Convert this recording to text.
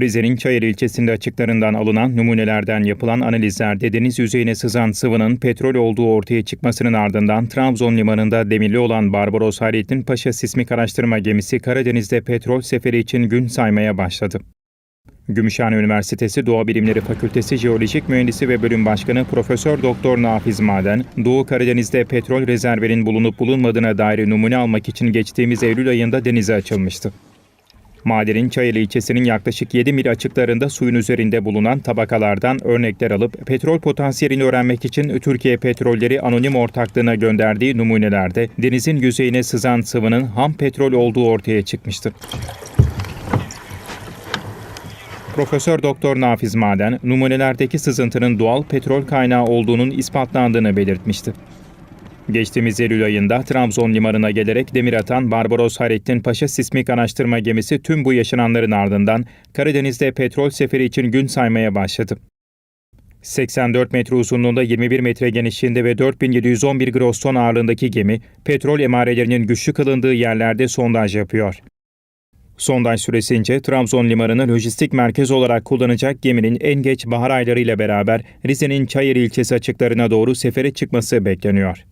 Rize'nin Çayır ilçesinde açıklarından alınan numunelerden yapılan analizlerde deniz yüzeyine sızan sıvının petrol olduğu ortaya çıkmasının ardından Trabzon limanında demirli olan Barbaros Hayrettin Paşa sismik araştırma gemisi Karadeniz'de petrol seferi için gün saymaya başladı. Gümüşhane Üniversitesi Doğa Bilimleri Fakültesi Jeolojik Mühendisi ve Bölüm Başkanı Profesör Doktor Nafiz Maden, Doğu Karadeniz'de petrol rezervinin bulunup bulunmadığına dair numune almak için geçtiğimiz Eylül ayında denize açılmıştı. Madenin Çayeli ilçesinin yaklaşık 7 mil açıklarında suyun üzerinde bulunan tabakalardan örnekler alıp petrol potansiyelini öğrenmek için Türkiye Petrolleri Anonim Ortaklığı'na gönderdiği numunelerde denizin yüzeyine sızan sıvının ham petrol olduğu ortaya çıkmıştı. Profesör Doktor Nafiz Maden, numunelerdeki sızıntının doğal petrol kaynağı olduğunun ispatlandığını belirtmişti. Geçtiğimiz Eylül ayında Trabzon limanına gelerek demir atan Barbaros Hayrettin Paşa sismik araştırma gemisi tüm bu yaşananların ardından Karadeniz'de petrol seferi için gün saymaya başladı. 84 metre uzunluğunda 21 metre genişliğinde ve 4711 gross ton ağırlığındaki gemi, petrol emarelerinin güçlü kılındığı yerlerde sondaj yapıyor. Sondaj süresince Trabzon limanını lojistik merkez olarak kullanacak geminin en geç bahar aylarıyla beraber Rize'nin Çayır ilçesi açıklarına doğru sefere çıkması bekleniyor.